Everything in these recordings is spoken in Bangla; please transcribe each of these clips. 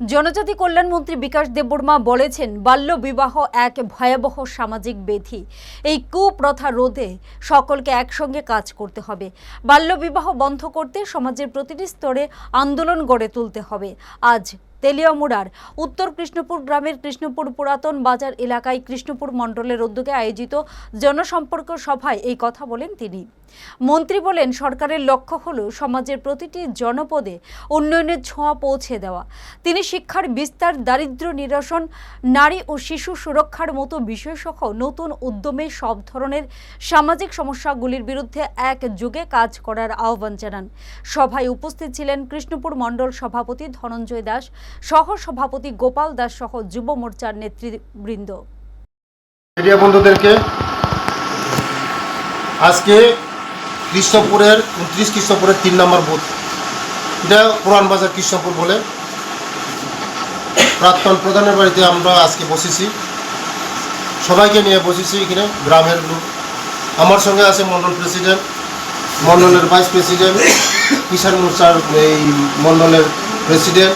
জনজাতি কল্যাণমন্ত্রী বিকাশ দেববর্মা বলেছেন বাল্য বিবাহ এক ভয়াবহ সামাজিক বেধি। এই কুপ্রথা রোধে সকলকে একসঙ্গে কাজ করতে হবে। বাল্য বিবাহ বন্ধ করতে সমাজের প্রতিটি স্তরে আন্দোলন গড়ে তুলতে হবে। আজ তেলিয়ামুড়ার উত্তর কৃষ্ণপুর গ্রামের কৃষ্ণপুর পুরাতন বাজার এলাকায় কৃষ্ণপুর মণ্ডলের উদ্যোগে আয়োজিত জনসম্পর্ক সভায় এই কথা বলেন তিনি। মন্ত্রী বলেন, সরকারের লক্ষ্য হল সমাজের প্রতিটি জনপদে উন্নয়নের ছোঁয়া পৌঁছে দেওয়া। তিনি শিক্ষার বিস্তার, দারিদ্র্য নিরসন, নারী ও শিশু সুরক্ষার মতো বিষয়সহ নতুন উদ্যমে সব ধরনের সামাজিক সমস্যাগুলির বিরুদ্ধে এক যুগে কাজ করার আহ্বান জানান। সভায় উপস্থিত ছিলেন কৃষ্ণপুর মণ্ডল সভাপতি ধনঞ্জয় দাস সহ সভাপতি গোপাল দাস সহ যুব মোর্চার নেতৃবৃন্দ। আজকে কৃষ্ণপুরের, উনত্রিশ কৃষ্ণপুরের তিন নম্বর বুথ। এটা পুরান বাজার কৃষ্ণপুর বলে। প্রাক্তন প্রধানের বাড়িতে আমরা আজকে বসেছি। সবাইকে নিয়ে বসেছি এখানে, গ্রামের লোক। আমার সঙ্গে আছে মন্ডল প্রেসিডেন্ট, মন্ডলের ভাইস প্রেসিডেন্ট, কিষাণ মোর্চার এই মন্ডলের প্রেসিডেন্ট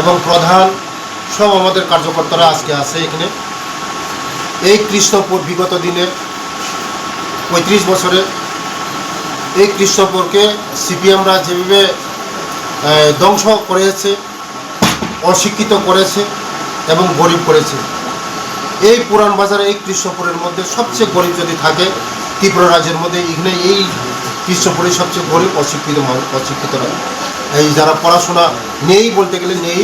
এবং প্রধান, সব আমাদের কার্যকর্তারা আজকে আছে এখানে। এই কৃষ্ণপুর বিগত দিনে পঁয়ত্রিশ বছরে এই কৃষ্ণপুরকে সিপিএমরা যেভাবে ধ্বংস করেছে, অশিক্ষিত করেছে এবং গরিব করেছে। এই পুরান বাজারে এই কৃষ্ণপুরের মধ্যে সবচেয়ে গরিব যদি থাকে ত্রিপুরা রাজ্যের মধ্যে এখানে এই কৃষ্ণপুরে সবচেয়ে গরিব, অশিক্ষিত অশিক্ষিতরা এই যারা পড়াশোনা নেই বলতে গেলে নেই।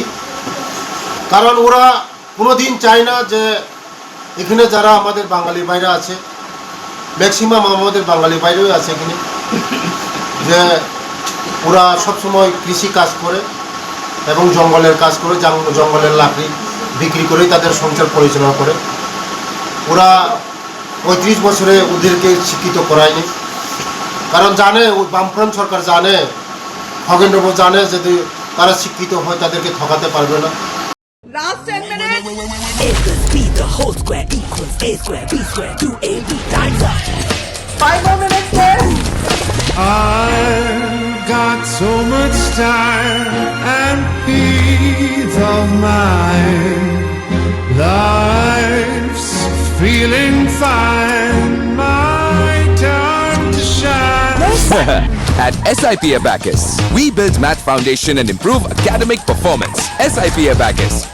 কারণ ওরা কোনোদিন চায় না যে এখানে যারা আমাদের বাঙালি বাইরে আছে ম্যাক্সিমাম আমাদের বাঙালি বাইরেও আছে এখানে। যে ওরা সবসময় কৃষি কাজ করে এবং জঙ্গলের কাজ করে জঙ্গ- জঙ্গলের লাকড়ি বিক্রি করেই তাদের সংসার পরিচালনা করে ওরা পঁয়ত্রিশ বছরে ওদেরকে শিক্ষিত করায়নি কারণ জানে ওই বামফ্রন্ট সরকার জানে খগেন্দ্রবাবু জানে যদি তারা শিক্ষিত হয় তাদেরকে ঠকাতে পারবে না Last 10 minutes. A plus B, the whole square equals A square, B square, 2AB times up. Five more minutes. I've got so much time and peace of mind. Feeling fine. My to shine. At SIP Abacus, we build math foundation and improve academic performance. SIP Abacus,